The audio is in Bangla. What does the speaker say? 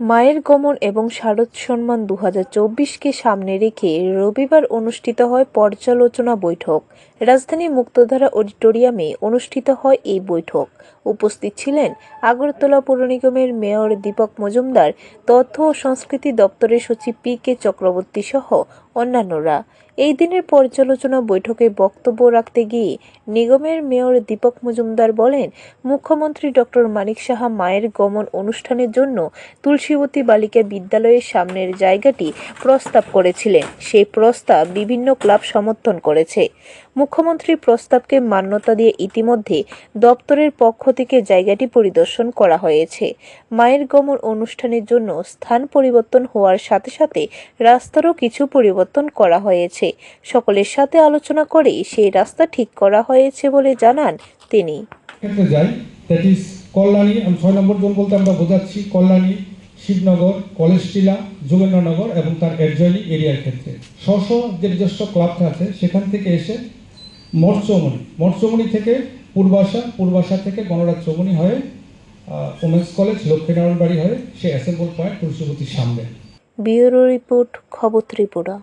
মায়ের গমন এবং শারদ সম্মান দু চব্বিশকে সামনে রেখে রবিবার অনুষ্ঠিত হয় পর্যালোচনা বৈঠক। রাজধানী মুক্তধারা অডিটোরিয়ামে অনুষ্ঠিত হয় এই বৈঠক। উপস্থিত ছিলেন আগরতলা পৌর নিগমের মেয়র দীপক মজুমদার, তথ্য ও সংস্কৃতি দপ্তরের সচিব পি কে চক্রবর্তী সহ অন্যান্যরা। এই দিনের পর্যালোচনা বৈঠকে বক্তব্য রাখতে গিয়ে নিগমের মেয়র দীপক মজুমদার বলেন, মুখ্যমন্ত্রী ডক্টর মানিক সাহা মায়ের গমন অনুষ্ঠানের জন্য তুলসীবতী বালিকা বিদ্যালয়ের সামনের জায়গাটি প্রস্তাব করেছিলেন। সেই প্রস্তাব বিভিন্ন ক্লাব সমর্থন করেছে। মুখ্যমন্ত্রীর প্রস্তাবকে মান্যতা দিয়ে ইতিমধ্যে দপ্তরের পক্ষ থেকে জায়গাটি পরিদর্শন করা হয়েছে। মায়ের গমন অনুষ্ঠানের জন্য স্থান পরিবর্তন হওয়ার সাথে সাথে রাস্তারও কিছু পরিবর্তন করা হয়েছে। সকলের সাথে আলোচনা করেই সেই রাস্তা ঠিক করা হয়েছে বলে জানান তিনি। কল্যাণী, আমি ছয় নম্বর জোন বলতে আমরা বোঝাচ্ছি কল্যাণী শিবনগর কলেজটিলা যোগেন্দ্রনগর এবং তার অ্যাডজয়নিং এরিয়ার ক্ষেত্রে। স্ব যে নিজস্ব ক্লাবটা আছে, সেখান থেকে এসে মৎস্যমণি মৎস্যমণি থেকে পূর্বাশা পূর্বাশা থেকে গণরাজ চৌমনি হয়ে ওমেন্স কলেজ লক্ষ্মীনারায়ণ বাড়ি হয়ে, সে অ্যাসেম্বল পয়েন্ট তুলসীপতির সামনে। ব্যুরো রিপোর্ট, খবর ত্রিপুরা।